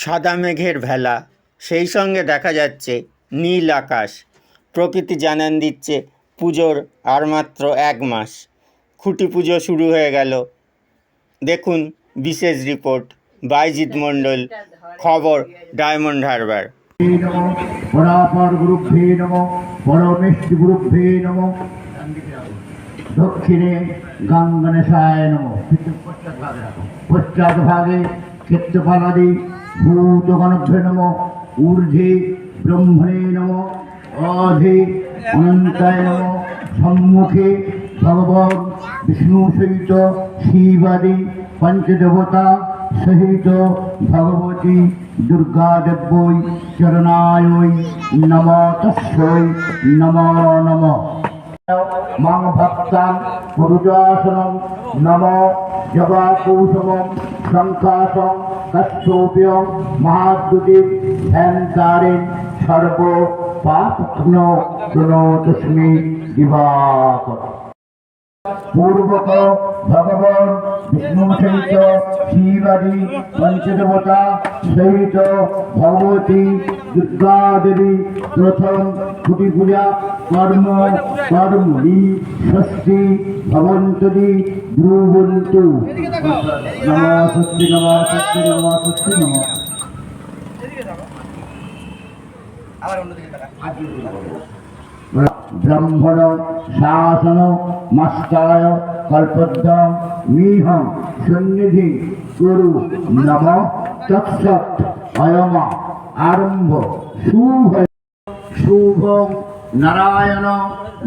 সাদা মেঘের ভেলা। সেই সঙ্গে দেখা যাচ্ছে নীল আকাশ। প্রকৃতি জানান দিচ্ছে পুজোর আর মাত্র এক মাস। খুঁটি পুজো শুরু হয়ে গেল। দেখুন বিশেষ রিপোর্ট, বাইজিৎ মণ্ডল, খবর, ডায়মন্ড হারবার। দক্ষিণে গঙ্গনেশায় নম। পশ্চাৎ ভাগে ক্ষেত্রপালাদি ভূতগণভ্যে নম, ঊর্ধ্বে ব্রহ্মণে নম, অধে অনন্তায় নম, সম্মুখে ভগবান বিষ্ণু সহিত শিবাদি পঞ্চদেবতা সহিত ভগবতী দুর্গা দেব্যই চরণায় নম তস্যৈ নম নম। মং ভক্তাং পুরুষাসনম নম। জবাকৌশমম শঙ্কাসং কচ্ছোপ্যং মহাদ্যুতির ধ্যানকারেণ সর্ব পাপঘ্ন প্রণতস্মি দিবাকর পূর্বক ভগবান বিষ্ণু সহিত শিবাদি পঞ্চদেবতা সহিত ভগবতী দুর্গা দেবী প্রথম খুঁটি পূজা কর্ম কর্মণি ষষ্ঠী ভবন্তদি ব্রুবন্তু। নম সত্যি নম সত্যি নম শাসন মস্তায় কল্পদ্য মিহ সন্নিধি কুরু নম তৎসৎ অয়ম আরম্ভ শুভ শুভ নারায়ণ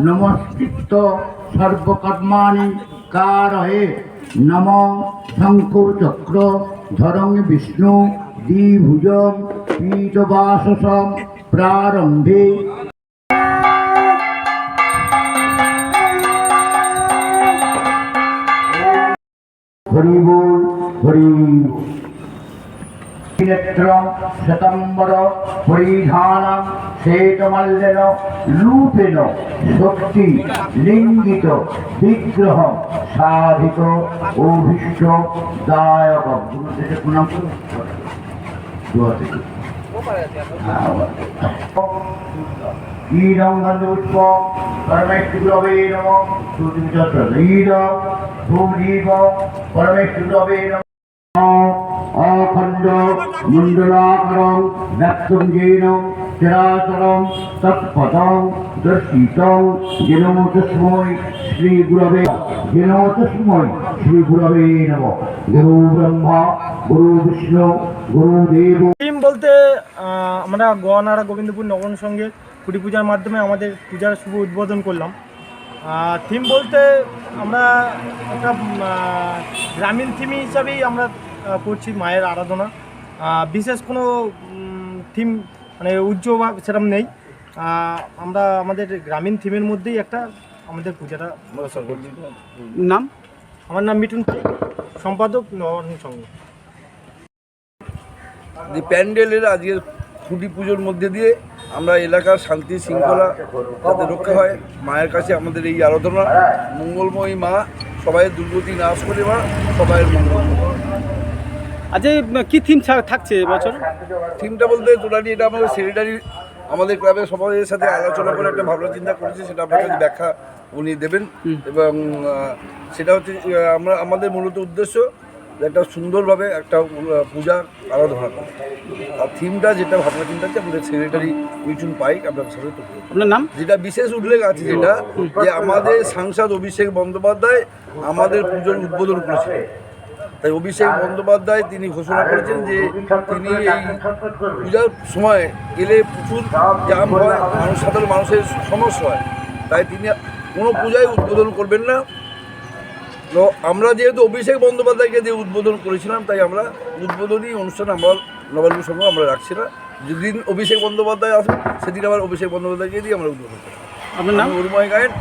নমস্কৃত সর্বকর্মাণি কারহে নম শঙ্খ চক্র ধরং বিষ্ণু দ্বিভুজং পীতবাসসম প্রারম্ভে হরি বল হরি। নেত্রম শতম্বর পরিধানম শ্বেতমাল্যেন রূপেণ শক্তি লিঙ্গিত বিগ্রহ সাধিত অভীষ্ট দায়ক। গুরুদেবের নম নম অখণ্ড মণ্ডলাকরং ব্যক্তঞ্জেন চরাচরং তৎপদং দর্শিতং যেন তস্মৈ শ্রী গুরবে যেন তস্মৈ শ্রী গুরবে টিম বলতে আমরা গোয়ানাড়া গোবিন্দপুর নগর সঙ্গে কুটি পূজার মাধ্যমে আমাদের পূজার শুভ উদ্বোধন করলাম। থিম বলতে আমরা একটা গ্রামীণ থিম হিসাবেই আমরা করছি মায়ের আরাধনা। বিশেষ কোনো থিম মানে উজ্জ্বল বা সেরকম নেই। আমরা আমাদের গ্রামীণ থিমের মধ্যেই একটা আমাদের পূজাটা করছি। নাম? আমার নাম মিঠুন সম্পাদক নগর সংঘ যে প্যান্ডেলের আজকের খুঁটি পুজোর মধ্যে দিয়ে আমরা এলাকার শান্তি শৃঙ্খলা যাতে রক্ষা হয় মায়ের কাছে আমাদের এই আরাধনা মঙ্গলময়ী মা সবাই দুর্গতি নাশ করে মা সবাই মঙ্গল আজ এই কি থিম থাকছে এবছর? থিমটা বলতে টোটালি এটা আমাদের সেক্রেটারি আমাদের ক্লাবের সবাইয়ের সাথে আলোচনা করে একটা ভাবনা চিন্তা করেছি সেটা আপনার কাছে ব্যাখ্যা উনি দেবেন। এবং সেটা হচ্ছে আমরা আমাদের মূলত উদ্দেশ্য একটা সুন্দরভাবে একটা পূজার আরাধনা করা। আর থিমটা যেটা ভাবনা চিন্তা আছে আমাদের সেক্রেটারি মিঠুন পাইক আপনার সাথে আপনার নাম? যেটা বিশেষ উল্লেখ আছে যেটা যে আমাদের সাংসদ অভিষেক বন্দ্যোপাধ্যায় আমাদের পুজোর উদ্বোধন করেছিলেন। তাই অভিষেক বন্দ্যোপাধ্যায় তিনি ঘোষণা করেছেন যে তিনি এই পূজার সময় গেলে প্রচুর জাম হয় মানুষ সাধারণ মানুষের সমস্যা হয়। তাই তিনি কোনো পূজায় উদ্বোধন করবেন না। আমরা যেহেতু অভিষেক বন্দ্যোপাধ্যায়কে দিয়ে উদ্বোধন করেছিলাম তাই আমরা উদ্বোধনী অনুষ্ঠান আমরা নবান্ন সঙ্গে আমরা রাখছি না। যেদিন অভিষেক বন্দ্যোপাধ্যায় আসবে সেদিন আবার অভিষেক বন্দ্যোপাধ্যায়কে দিয়ে আমরা উদ্বোধন করি আপনার নাম? উর্ময় গায়েন।